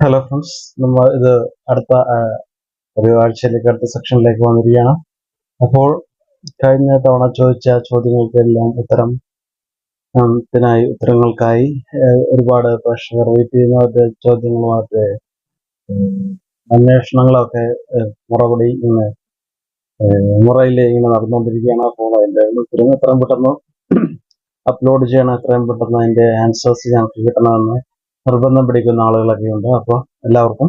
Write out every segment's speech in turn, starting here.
Hello friends നമ്മൾ ഇത് അടുത്ത ഒരു ആഴ്ചയിലേക്ക് അടുത്ത സെക്ഷനിലേക്ക് വന്നിരിക്കുകയാണ്. അപ്പോൾ കഴിഞ്ഞ തവണ ചോദിച്ച ചോദ്യങ്ങൾക്കെല്ലാം ഉത്തരം ത്തിനായി ഉത്തരങ്ങൾക്കായി ഒരുപാട് പ്രേക്ഷകർ വെയിറ്റ് ചെയ്യുന്നവരുടെ ചോദ്യങ്ങളുമായിട്ട് ഉം, അന്വേഷണങ്ങളൊക്കെ മുറപടി ആ, മുറയിൽ ഇങ്ങനെ നടന്നുകൊണ്ടിരിക്കുകയാണ്. അപ്പോൾ അതിന്റെ ഉത്തരം എത്രയും പെട്ടെന്ന് അപ്ലോഡ് ചെയ്യണം എത്രയും പെട്ടെന്ന് അതിന്റെ ആൻസേഴ്സ് ഞങ്ങൾക്ക് കിട്ടണമെന്ന് നിർബന്ധം പിടിക്കുന്ന ആളുകളൊക്കെ ഉണ്ട്. അപ്പോൾ എല്ലാവർക്കും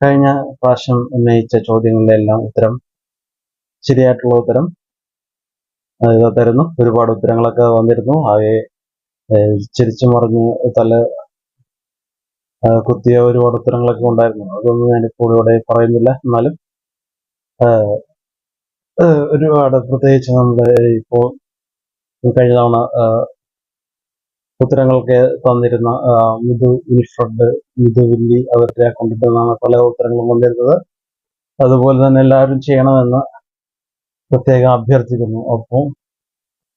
കഴിഞ്ഞ പ്രാവശ്യം ഉന്നയിച്ച ചോദ്യങ്ങളുടെ എല്ലാം ഉത്തരം ശരിയായിട്ടുള്ള ഉത്തരം തരുന്നു. ഒരുപാട് ഉത്തരങ്ങളൊക്കെ വന്നിരുന്നു. അവയെ ചിരിച്ചു മറിഞ്ഞ് തല കുത്തിയ ഒരുപാട് ഉത്തരങ്ങളൊക്കെ ഉണ്ടായിരുന്നു. അതൊന്നും ഞാനിപ്പോൾ ഇവിടെ പറയുന്നില്ല. എന്നാലും ഒരുപാട് പ്രത്യേകിച്ച് നമ്മുടെ ഇപ്പോൾ കഴിഞ്ഞ തവണ ഉത്തരങ്ങൾക്ക് തന്നിരുന്ന മിഥു വിൽഫ്രഡ് മിഥു വില്ലി അവരുടെ നിന്നാണ് പല ഉത്തരങ്ങളും വന്നിരുന്നത്. അതുപോലെ തന്നെ എല്ലാവരും ചെയ്യണമെന്ന് പ്രത്യേകം അഭ്യർത്ഥിക്കുന്നു. അപ്പോൾ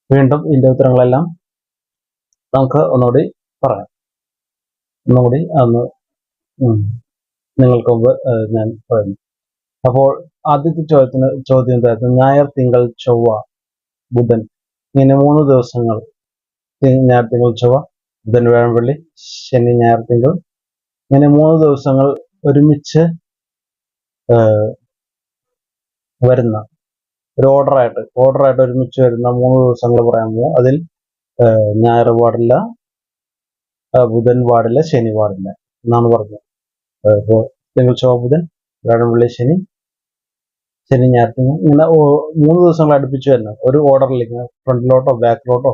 വീണ്ടും ഇതിന്റെ ഉത്തരങ്ങളെല്ലാം നമുക്ക് ഒന്നുകൂടി പറയാം. ഒന്നുകൂടി അന്ന് നിങ്ങൾക്ക് മുമ്പ് ഞാൻ പറയുന്നു. അപ്പോൾ ആദ്യത്തെ ചോദ്യത്തിന് ചോദ്യം എന്തായിരുന്നു? ഞായർ തിങ്കൾ ചൊവ്വ ബുധൻ ഇങ്ങനെ മൂന്ന് ദിവസങ്ങൾ ഞായർ തിങ്കൾ ചൊവ്വ ബുധൻ വ്യാഴം വെള്ളി ശനി ഞായർ തിങ്കൾ. ഇങ്ങനെ മൂന്ന് ദിവസങ്ങൾ ഒരുമിച്ച് വരുന്ന ഒരു ഓർഡറായിട്ട് ഓർഡറായിട്ട് ഒരുമിച്ച് വരുന്ന മൂന്ന് ദിവസങ്ങൾ പറയാൻ പോകും അതിൽ ഞായർ പാടില്ല ബുധൻ പാടില്ല ശനി പാടില്ല എന്നാണ് പറഞ്ഞത്. ഇപ്പോൾ ഇപ്പോ തിങ്കൾ ചൊവ്വ ബുധൻ വ്യാഴം വെള്ളി ശനി ശനി ഞായർ തിങ്കൾ ഇങ്ങനെ മൂന്ന് ദിവസങ്ങൾ അടുപ്പിച്ച് വരുന്ന ഒരു ഓർഡറിൽ ഇങ്ങനെ ഫ്രണ്ടിലോട്ടോ ബാക്കിലോട്ടോ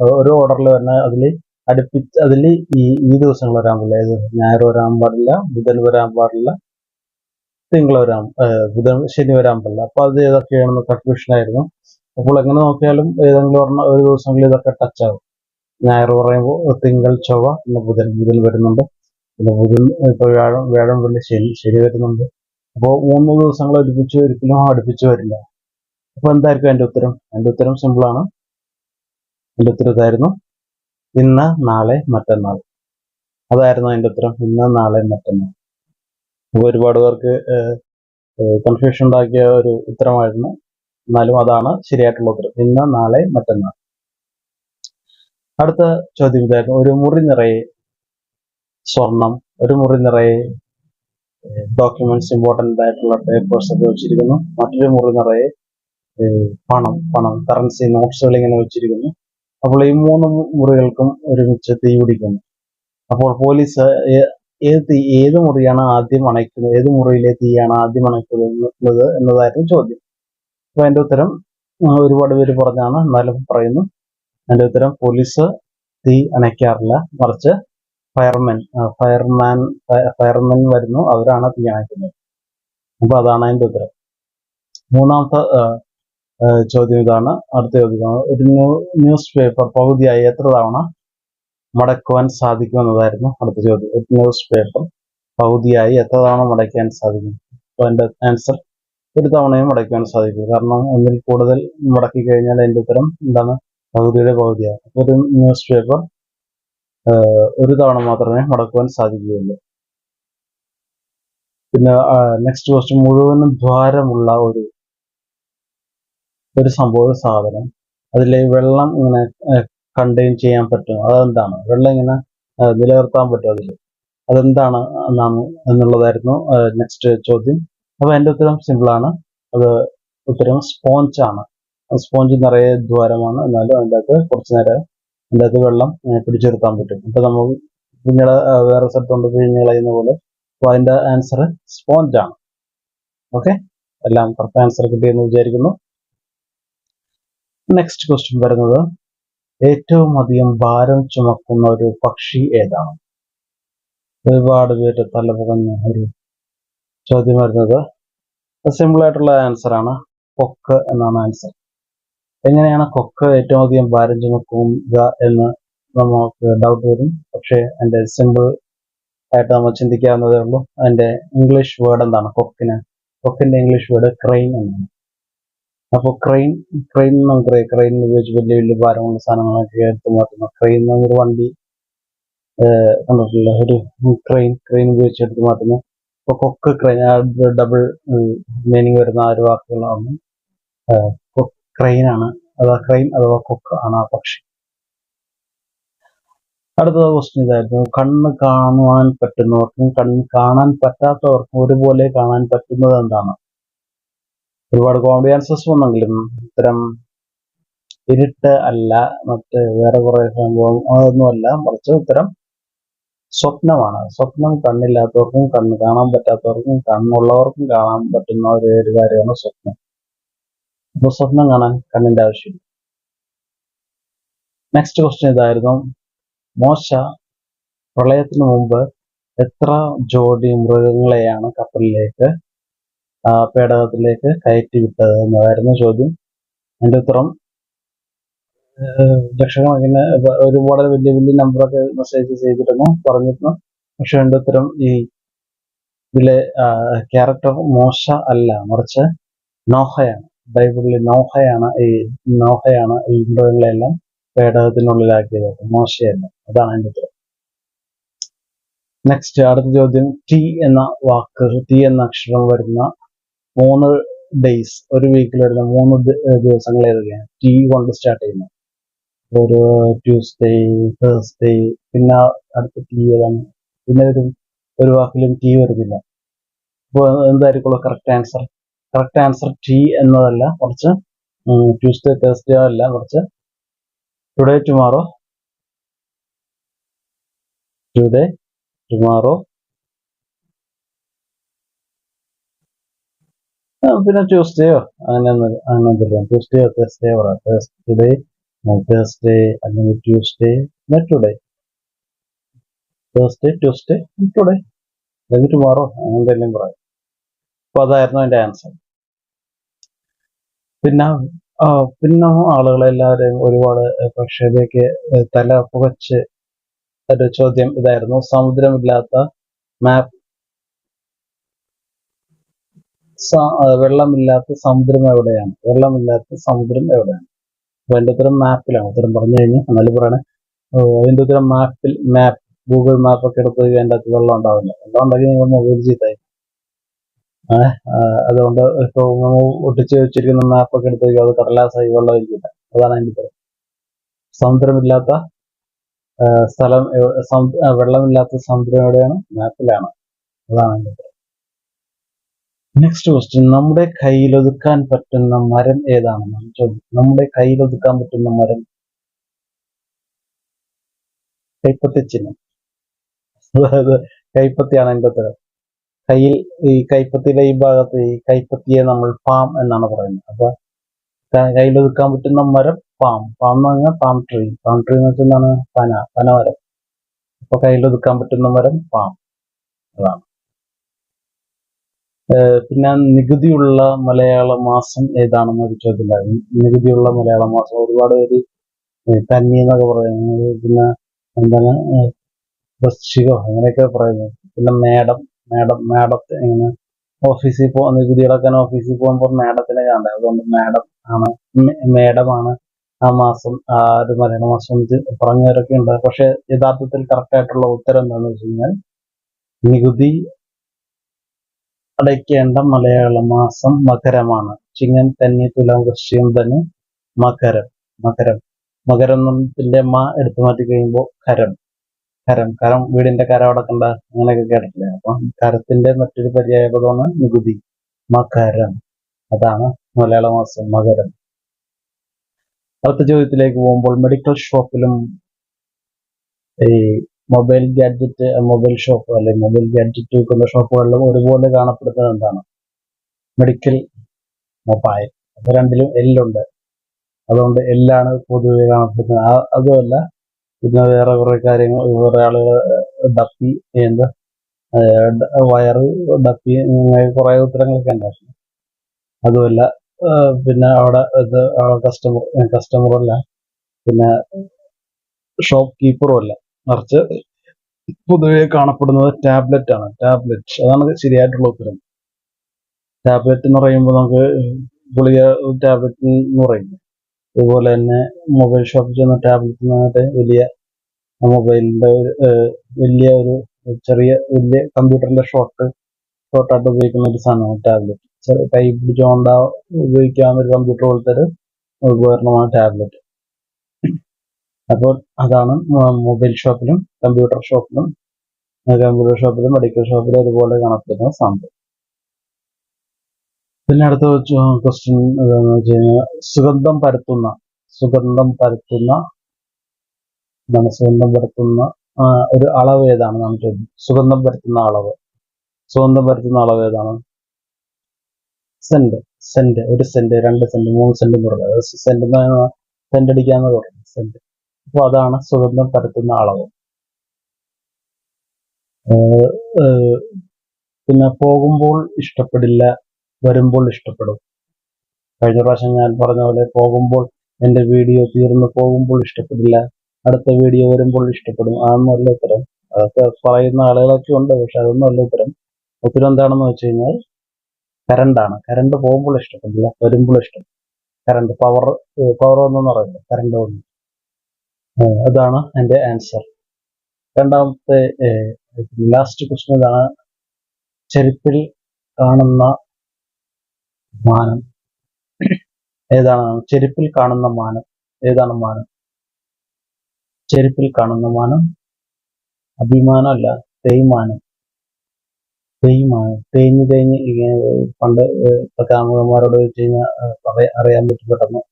ഒരു ഓർഡറിൽ വരുന്ന അതിൽ അടുപ്പിച്ച് അതിൽ ഈ ഈ ദിവസങ്ങൾ വരാൻ പാടില്ല. ഏത് ഞായർ വരാൻ പാടില്ല ബുധൻ വരാൻ പാടില്ല തിങ്കൾ വരാൻ ബുധൻ ശനി വരാൻ പാടില്ല. അപ്പൊ അത് ഏതൊക്കെയാണെന്ന് കൺഫ്യൂഷൻ ആയിരുന്നു. അപ്പോൾ എങ്ങനെ നോക്കിയാലും ഏതെങ്കിലും പറഞ്ഞ ഒരു ദിവസങ്ങളിൽ ഇതൊക്കെ ടച്ച് ആകും ഞായർ പറയുമ്പോൾ തിങ്കൾ ചൊവ്വ പിന്നെ ബുധൻ ബുധൻ വരുന്നുണ്ട്. പിന്നെ ബുധൻ ഇപ്പൊ വ്യാഴം വ്യാഴം വെള്ളി ശനി ശനി വരുന്നുണ്ട്. അപ്പോൾ മൂന്ന് ദിവസങ്ങൾ ഒരുമിച്ച് ഒരിക്കലും അടുപ്പിച്ച് വരില്ല. അപ്പൊ എന്തായിരിക്കും എന്റെ ഉത്തരം? എന്റെ ഉത്തരം സിമ്പിൾ ആണ് അതിന്റെ ഉത്തരം ഇന്ന് നാളെ മറ്റന്നാൾ. അതായിരുന്നു അതിന്റെ ഉത്തരം. ഇന്ന് നാളെ മറ്റന്നാൾ. ഒരുപാട് പേർക്ക് കൺഫ്യൂഷൻ ഉണ്ടാക്കിയ ഒരു ഉത്തരമായിരുന്നു. എന്നാലും അതാണ് ശരിയായിട്ടുള്ള ഉത്തരം. ഇന്ന് നാളെ മറ്റന്നാൾ. അടുത്ത ചോദ്യം ഇതായിരുന്നു. ഒരു മുറി നിറയെ സ്വർണം ഒരു മുറി നിറയെ ഡോക്യുമെന്റ്സ് ഇമ്പോർട്ടന്റ് ആയിട്ടുള്ള പേപ്പേഴ്സ് ഒക്കെ വെച്ചിരിക്കുന്നു. മറ്റൊരു മുറി നിറയെ പണം പണം കറൻസി നോട്ട്സുകൾ ഇങ്ങനെ വെച്ചിരിക്കുന്നു. അപ്പോൾ ഈ മൂന്ന് മുറികൾക്കും ഒരുമിച്ച് തീ പിടിക്കുന്നു. അപ്പോൾ പോലീസ് ഏത് തീ ഏത് മുറിയാണ് ആദ്യം അണയ്ക്കുന്നത്? ഏത് മുറിയിലെ തീയാണ് ആദ്യം അണയ്ക്കുന്നത് എന്നതായിരുന്നു ചോദ്യം. അപ്പൊ അതിന്റെ ഉത്തരം ഒരുപാട് പേര് പറഞ്ഞാണ് എന്നാലും പറയുന്നു. അതിന്റെ ഉത്തരം പോലീസ് തീ അണയ്ക്കാറില്ല. മറിച്ച് ഫയർമാൻ ഫയർമാൻ ഫയർമാൻ വരുന്നു. അവരാണ് തീ അണയ്ക്കുന്നത്. അപ്പൊ അതാണ് അതിന്റെ ഉത്തരം. മൂന്നാമത്തെ ചോദ്യം ഇതാണ്. അടുത്ത ചോദ്യം. ഒരു ന്യൂസ് പേപ്പർ പകുതിയായി എത്ര തവണ മടക്കുവാൻ സാധിക്കും എന്നതായിരുന്നു അടുത്ത ചോദ്യം. ഒരു ന്യൂസ് പേപ്പർ പകുതിയായി എത്ര തവണ മടക്കാൻ സാധിക്കും? അപ്പോൾ എന്റെ ആൻസർ ഒരു തവണയും മടക്കുവാൻ സാധിക്കും. കാരണം ഒന്നിൽ കൂടുതൽ മടക്കി കഴിഞ്ഞാൽ അതിന്റെ ഉത്തരം എന്താണ്? പകുതിയുടെ പകുതിയാണ്. ഒരു ന്യൂസ് പേപ്പർ ഒരു തവണ മാത്രമേ മടക്കുവാൻ സാധിക്കുകയുള്ളൂ. പിന്നെ നെക്സ്റ്റ് ക്വസ്റ്റ്യൻ. മുഴുവനും ദ്വാരമുള്ള ഒരു ഒരു സംഭവ സാധനം. അതിൽ വെള്ളം ഇങ്ങനെ കണ്ടെയ്ൻ ചെയ്യാൻ പറ്റും. അതെന്താണ്? വെള്ളം ഇങ്ങനെ നിലനിർത്താൻ പറ്റും അതിൽ അതെന്താണ് എന്നുള്ളതായിരുന്നു നെക്സ്റ്റ് ചോദ്യം. അപ്പൊ അതിന്റെ ഉത്തരം സിമ്പിൾ ആണ്. അത് ഉത്തരം സ്പോഞ്ച് ആണ്. സ്പോഞ്ച് നിറയെ ദ്വാരമാണ്. എന്നാലും അതിന്റെ അകത്ത് കുറച്ച് നേരം അതിന്റെ അകത്ത് വെള്ളം പിടിച്ചു പറ്റും. അപ്പൊ നമ്മൾ കുഞ്ഞിള വേറെ സ്ഥലത്തുകൊണ്ട് പിഴിഞ്ഞ് കളയുന്ന പോലെ. അപ്പൊ അതിന്റെ ആൻസർ സ്പോഞ്ച് ആണ്. ഓക്കെ എല്ലാം കറക്റ്റ് ആൻസർ കിട്ടിയെന്ന് വിചാരിക്കുന്നു. നെക്സ്റ്റ് ക്വസ്റ്റ്യൻ വരുന്നത് ഏറ്റവും അധികം ഭാരം ചുമക്കുന്ന ഒരു പക്ഷി ഏതാണ്? ഒരുപാട് പേര് തലപുകഞ്ഞ ഒരു ചോദ്യം വരുന്നത്. സിമ്പിൾ ആയിട്ടുള്ള ആൻസർ ആണ്. കൊക്ക് എന്നാണ് ആൻസർ എങ്ങനെയാണ് കൊക്ക് ഏറ്റവും അധികം ഭാരം ചുമക്കുക എന്ന് നമുക്ക് ഡൗട്ട് വരും. പക്ഷേ എന്റെ സിമ്പിൾ ആയിട്ട് നമ്മൾ ചിന്തിക്കാവുന്നതേ ഉള്ളൂ. അതിന്റെ ഇംഗ്ലീഷ് വേർഡ് എന്താണ്? കൊക്കിന്. കൊക്കിന്റെ ഇംഗ്ലീഷ് വേർഡ് ക്രെയിൻ എന്നാണ്. അപ്പോൾ ക്രെയിൻ ക്രെയിൻ നമുക്കറിയാം ക്രെയിൻ ഉപയോഗിച്ച് വലിയ വലിയ ഭാരമുള്ള സാധനങ്ങളൊക്കെ എടുത്ത് മാറ്റുന്നു. ക്രെയിൻ എന്നൊരു വണ്ടി കണ്ടിട്ടില്ല? ഒരു ക്രെയിൻ ക്രെയിൻ ഉപയോഗിച്ച് എടുത്ത് മാറ്റുന്നു. അപ്പൊ കൊക്ക് ക്രെയിൻ ഡബിൾ മീനിങ് വരുന്ന ആ ഒരു വാക്കുകളാണ്. ക്രെയിൻ ആണ്. അഥവാ ക്രെയിൻ അഥവാ കൊക്ക് ആണ് ആ പക്ഷി. അടുത്ത ക്വസ്റ്റ്യൻ ഇതായിരുന്നു. കണ്ണ് കാണുവാൻ പറ്റുന്നവർക്കും കണ്ണ് കാണാൻ പറ്റാത്തവർക്കും ഒരുപോലെ കാണാൻ പറ്റുന്നത് എന്താണ്? ഒരുപാട് കോമഡി ആൻസേഴ്സ് വന്നെങ്കിലും ഇത്തരം ഇരുട്ട് അല്ല മറ്റ് വേറെ കുറെ സംഭവം അതൊന്നുമല്ല മറിച്ച് ഇത്തരം സ്വപ്നമാണ്. സ്വപ്നം കണ്ണില്ലാത്തവർക്കും കണ്ണ് കാണാൻ പറ്റാത്തവർക്കും കണ്ണുള്ളവർക്കും കാണാൻ പറ്റുന്ന ഒരു കാര്യമാണ് സ്വപ്നം. അപ്പൊ സ്വപ്നം കാണാൻ കണ്ണിന്റെ ആവശ്യമില്ല. നെക്സ്റ്റ് ക്വസ്റ്റ്യൻ ഇതായിരുന്നു. മോശ പ്രളയത്തിന് മുമ്പ് എത്ര ജോഡി മൃഗങ്ങളെയാണ് കപ്പലിലേക്ക് പേടകത്തിലേക്ക് കയറ്റി വിട്ടത് എന്നതായിരുന്നു ചോദ്യം. അതിന്റെ ഉത്തരം ലക്ഷക്കണക്കിന് ഒരുപാട് വലിയ വലിയ നമ്പറൊക്കെ മെസ്സേജ് ചെയ്തിരുന്നു പറഞ്ഞിരുന്നു. പക്ഷെ അതിന്റെ ഉത്തരം ഈ ഇതിലെ ക്യാരക്ടർ മോശ അല്ല മറിച്ച് നോഹയാണ്. ബൈബിളിലെ നോഹയാണ് ഈ നോഹയാണ് ഈ മൃഗങ്ങളെല്ലാം പേടകത്തിനുള്ളിലാക്കിയത് മോശയല്ല. അതാണ് അതിന്റെ ഉത്തരം. നെക്സ്റ്റ് അടുത്ത ചോദ്യം ടി എന്ന വാക്ക് ടി എന്ന അക്ഷരം വരുന്ന മൂന്ന് ഡേയ്സ് ഒരു വീക്കിൽ വരുന്ന മൂന്ന് ദിവസങ്ങൾ ഏതൊക്കെയാണ്? ടി കൊണ്ട് സ്റ്റാർട്ട് ചെയ്യുന്നത്. ഒരു ട്യൂസ്ഡേ തേഴ്സ്ഡേ പിന്നെ അടുത്ത ടി ഏതാണ്? പിന്നെ ഒരു ഒരു വാക്കിലും ടി വരുന്നില്ല. അപ്പോൾ എന്തായിരിക്കുള്ളൂ correct answer correct answer T എന്നതല്ല കുറച്ച് ട്യൂസ്ഡേ തേഴ്സ്ഡേ അല്ല കുറച്ച് ടുഡേ ടുമാറോ ടുഡേ ടുമാറോ പിന്നെ ട്യൂസ്ഡേയോ അങ്ങനെ അങ്ങനെ എന്തെങ്കിലും ട്യൂസ്ഡേയോ തേഴ്സ്ഡേ പറയാം ടുഡേ തേഴ്സ്ഡേ അല്ലെങ്കിൽ Tuesday today Thursday Tuesday today അല്ലെങ്കിൽ ടുമാറോ അങ്ങനെ എന്തെങ്കിലും പറയാം അപ്പൊ അതായിരുന്നു എന്റെ ആൻസർ പിന്നെ പിന്നെ ആളുകളെല്ലാവരെയും ഒരുപാട് പക്ഷേലേക്ക് തല പുകച്ച് ഒരു ചോദ്യം ഇതായിരുന്നു. സമുദ്രമില്ലാത്ത മാപ്പ് വെള്ളമില്ലാത്ത സമുദ്രം എവിടെയാണ്? വെള്ളമില്ലാത്ത സമുദ്രം എവിടെയാണ്? അപ്പൊ അതിന്റെ ഉത്തരം മാപ്പിലാണ്. ഉത്തരം പറഞ്ഞു കഴിഞ്ഞാൽ എന്നാലും പറയണേ. അതിന്റെ ഉത്തരം മാപ്പിൽ മാപ്പ് ഗൂഗിൾ മാപ്പ് ഒക്കെ എടുത്ത് അതിന്റെ അകത്ത് വെള്ളം ഉണ്ടാവില്ല. വെള്ളം ഉണ്ടെങ്കിൽ നിങ്ങൾ മൊബൈൽ ചെയ്തായി അതുകൊണ്ട് ഇപ്പൊ നമ്മൾ ഒട്ടിച്ച് വെച്ചിരിക്കുന്ന മാപ്പൊക്കെ എടുത്ത് അത് കടലാസായി വെള്ളം ഇരിക്കില്ല അതാണ് അതിന്റെ ഉത്തരം. സമുദ്രമില്ലാത്ത സ്ഥലം വെള്ളമില്ലാത്ത സമുദ്രം എവിടെയാണ്? മാപ്പിലാണ്. അതാണ് അതിന്റെ ഉത്തരം. നെക്സ്റ്റ് ക്വസ്റ്റ്യൻ നമ്മുടെ കയ്യിലൊതുക്കാൻ പറ്റുന്ന മരം ഏതാണെന്നാണ് ചോദ്യം. നമ്മുടെ കയ്യിലൊതുക്കാൻ പറ്റുന്ന മരം? കൈപ്പത്തി ചിഹ്നം അതായത് കൈപ്പത്തിയാണ് അതിന്റെ ഉത്തരം. കയ്യിൽ ഈ കൈപ്പത്തിയിലെ ഈ ഭാഗത്ത് ഈ കൈപ്പത്തിയെ നമ്മൾ പാം എന്നാണ് പറയുന്നത്. അപ്പൊ കയ്യിലൊതുക്കാൻ പറ്റുന്ന മരം പാം. പാം എന്ന് പറഞ്ഞാൽ പാം ട്രീ പാം ട്രീ എന്ന് വെച്ചാൽ പന. പനമരം. അപ്പൊ കയ്യിലൊതുക്കാൻ പറ്റുന്ന മരം പാം. അതാണ്. പിന്നെ നികുതിയുള്ള മലയാള മാസം ഏതാണെന്ന് ഒരു ചോദ്യം ഉണ്ടായിരുന്നു. നികുതിയുള്ള മലയാള മാസം ഒരുപാട് പേര് കന്നി എന്നൊക്കെ പറയുന്നത് പിന്നെ എന്താണ് വൃശ്ചികം അങ്ങനെയൊക്കെ പറയുന്നത് പിന്നെ മേടം മേടം മേഡത്തെ ഇങ്ങനെ ഓഫീസിൽ പോ നികുതി അടക്കാൻ ഓഫീസിൽ പോകുമ്പോൾ മേടത്തിനെ കാണണ്ടേ അതുകൊണ്ട് മേടം ആണ് മേഡമാണ് ആ മാസം ആ ഒരു മലയാള മാസം പറഞ്ഞവരൊക്കെ ഉണ്ട്. പക്ഷെ യഥാർത്ഥത്തിൽ കറക്റ്റ് ആയിട്ടുള്ള ഉത്തരം എന്താണെന്ന് വെച്ച് കഴിഞ്ഞാൽ നികുതി അടയ്ക്കേണ്ട മലയാള മാസം മകരമാണ്. ചിങ്ങം തന്നെ തുലാം വൃശ്യം തന്നെ മകരം. മകരം. മകരം എന്നതിന്റെ മ എടുത്തു മാറ്റി കഴിയുമ്പോൾ കരം. കരം. കരം വീടിന്റെ കരം അടക്കണ്ട അങ്ങനെയൊക്കെ കേട്ടിട്ടില്ലേ? അപ്പൊ കരത്തിന്റെ മറ്റൊരു പര്യായ പദമാണ് നികുതി. മകരം. അതാണ് മലയാള മാസം മകരം. അടുത്ത ചോദ്യത്തിലേക്ക് പോകുമ്പോൾ മെഡിക്കൽ ഷോപ്പിലും ഈ മൊബൈൽ ഗാഡ്ജറ്റ് മൊബൈൽ ഷോപ്പ് അല്ലെങ്കിൽ മൊബൈൽ ഗാഡ്ജറ്റ് വിൽക്കുന്ന ഷോപ്പുകളിലും ഒരുപോലെ കാണപ്പെടുന്നത് എന്താണ്? Medical mobile. അപ്പൊ രണ്ടിലും എല്ലുണ്ട്. അതുകൊണ്ട് എല്ലാണ് പൊതുവെ കാണപ്പെടുന്നത്. അതുമല്ല പിന്നെ വേറെ കുറെ കാര്യങ്ങൾ കുറെ ആളുകൾ ഡപ്പി എന്താ വയറ് ഡപ്പി കുറെ ഉത്തരങ്ങളൊക്കെ ഉണ്ടായിരുന്നു അതുമല്ല പിന്നെ അവിടെ ഇത് കസ്റ്റമർ കസ്റ്റമറല്ല പിന്നെ ഷോപ്പ് കീപ്പറും അല്ല. മറിച്ച് പൊതുവെ കാണപ്പെടുന്നത് ടാബ്ലറ്റ് ആണ്. ടാബ്ലറ്റ്. അതാണ് ശരിയായിട്ടുള്ള ഉത്തരം. ടാബ്ലറ്റ് എന്ന് പറയുമ്പോൾ നമുക്ക് ഗുളിക ടാബ്ലറ്റ് എന്ന് പറയും. അതുപോലെ തന്നെ മൊബൈൽ ഷോപ്പിൽ ചെന്ന ടാബ്ലറ്റ് എന്ന് പറഞ്ഞിട്ട് വലിയ മൊബൈലിന്റെ ഒരു വലിയ ഒരു ചെറിയ വലിയ കമ്പ്യൂട്ടറിന്റെ ഷോർട്ട് ഷോർട്ടായിട്ട് ഉപയോഗിക്കുന്ന ഒരു സാധനമാണ് ടാബ്ലറ്റ്. കൈ പിടിച്ചുകൊണ്ട് ഉപയോഗിക്കാവുന്ന ഒരു കമ്പ്യൂട്ടർ പോലത്തെ ഒരു ഉപകരണമാണ് ടാബ്ലറ്റ്. അപ്പോൾ അതാണ് മൊബൈൽ ഷോപ്പിലും കമ്പ്യൂട്ടർ ഷോപ്പിലും കമ്പ്യൂട്ടർ ഷോപ്പിലും മെഡിക്കൽ ഷോപ്പിലും ഒരുപോലെ കാണപ്പെടുന്ന സംഭവം. പിന്നെ അടുത്ത ക്വസ്റ്റ്യൻ എന്താണെന്ന് വെച്ച് കഴിഞ്ഞാൽ സുഗന്ധം പരത്തുന്ന സുഗന്ധം പരത്തുന്ന എന്താണ് സുഗന്ധം പരത്തുന്ന ഒരു അളവ് ഏതാണ് നാം ചോദിക്കും സുഗന്ധം പരത്തുന്ന അളവ്. സുഗന്ധം പരത്തുന്ന അളവ് ഏതാണ്? സെന്റ്. സെന്റ്. ഒരു സെന്റ് രണ്ട് സെന്റ് മൂന്ന് സെന്റ് എന്ന് സെന്റ് സെന്റ് അടിക്കാന്ന് പറയുന്നത് സെന്റ്. അപ്പൊ അതാണ് സുഗന്ധം പരത്തുന്ന അളവ്. പിന്നെ പോകുമ്പോൾ ഇഷ്ടപ്പെടില്ല വരുമ്പോൾ ഇഷ്ടപ്പെടും. കഴിഞ്ഞ പ്രാവശ്യം ഞാൻ പറഞ്ഞ പോലെ പോകുമ്പോൾ എന്റെ വീഡിയോ തീർന്നു പോകുമ്പോൾ ഇഷ്ടപ്പെടില്ല അടുത്ത വീഡിയോ വരുമ്പോൾ ഇഷ്ടപ്പെടും. അതൊന്നുമല്ല ഉത്തരം. അതൊക്കെ പറയുന്ന ആളുകളൊക്കെ ഉണ്ട് പക്ഷെ അതൊന്നുമല്ല ഉത്തരം. ഉത്തരം എന്താണെന്ന് വെച്ച് കഴിഞ്ഞാൽ കരണ്ടാണ് കരണ്ട് പോകുമ്പോൾ ഇഷ്ടപ്പെടില്ല വരുമ്പോൾ ഇഷ്ടം കരണ്ട് പവർ പവർ ഒന്നും പറയില്ല കരണ്ട് ഒന്ന് അതാണ് എന്റെ ആൻസർ രണ്ടാമത്തെ ലാസ്റ്റ് ക്വസ്റ്റ്യൻ ഇതാണ് ചെരുപ്പിൽ കാണുന്ന മാനം. ഏതാണ്? ചെരുപ്പിൽ കാണുന്ന മാനം. ഏതാണ് മാനം? ചെരുപ്പിൽ കാണുന്ന മാനം. അഭിമാനമല്ല തേയ്മാനം. തേയ്മാനം. തേഞ്ഞ് തേഞ്ഞ് ഇങ്ങനെ പണ്ട് കാമുകന്മാരോട് ചോദിച്ചു കഴിഞ്ഞാൽ അറിയാൻ പറ്റും പെട്ടെന്ന്.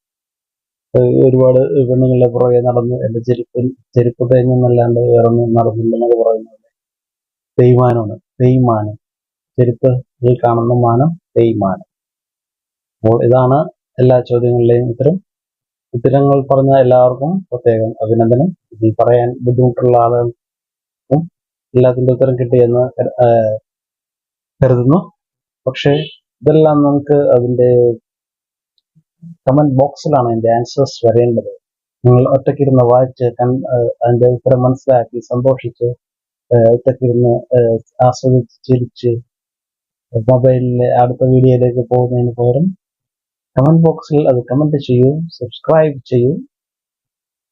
ഒരുപാട് പെണ്ണുങ്ങളുടെ പുറകെ നടന്ന് എന്റെ ചെരുപ്പിൽ ചെരുപ്പ് തേങ്ങന്നല്ലാണ്ട് വേറെ ഒന്നും നടന്നില്ലെന്നൊക്കെ പറയുന്നത് തേയ്മാനമാണ്. തേയ്മാനം. ചെരുപ്പ് കാണുന്ന മാനം തേയ്മാനം. അപ്പോൾ ഇതാണ് എല്ലാ ചോദ്യങ്ങളിലെയും ഉത്തരം. ഉത്തരങ്ങൾ പറഞ്ഞ എല്ലാവർക്കും പ്രത്യേകം അഭിനന്ദനം. ഈ പറയാൻ ബുദ്ധിമുട്ടുള്ള ആളുകൾക്കും എല്ലാത്തിന്റെ ഉത്തരം കിട്ടിയെന്ന് കരുതുന്നു. പക്ഷേ ഇതെല്ലാം നമുക്ക് അതിന്റെ കമന്റ് ബോക്സിലാണ് അതിന്റെ ആൻസേഴ്സ് വരേണ്ടത്. നിങ്ങൾ ഒറ്റയ്ക്കിരുന്ന് വായിച്ച് അതിന്റെ ഉത്തരം മനസ്സിലാക്കി സന്തോഷിച്ച് ഒറ്റയ്ക്കിരുന്ന് ആസ്വദിച്ച് ചിരിച്ച് മൊബൈലിലെ അടുത്ത വീഡിയോയിലേക്ക് പോകുന്നതിന് പകരം കമന്റ് ബോക്സിൽ അത് കമന്റ് ചെയ്യൂ സബ്സ്ക്രൈബ് ചെയ്യൂ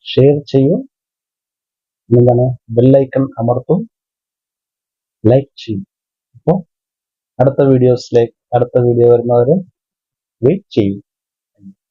ഷെയർ ചെയ്യൂ. എന്താണ്? ബെല്ലൈക്കൺ അമർത്തും. ലൈക്ക് ചെയ്യും. അപ്പോൾ അടുത്ത വീഡിയോസിലേക്ക് അടുത്ത വീഡിയോ വരുന്നവരെ വെയിറ്റ് ചെയ്യും.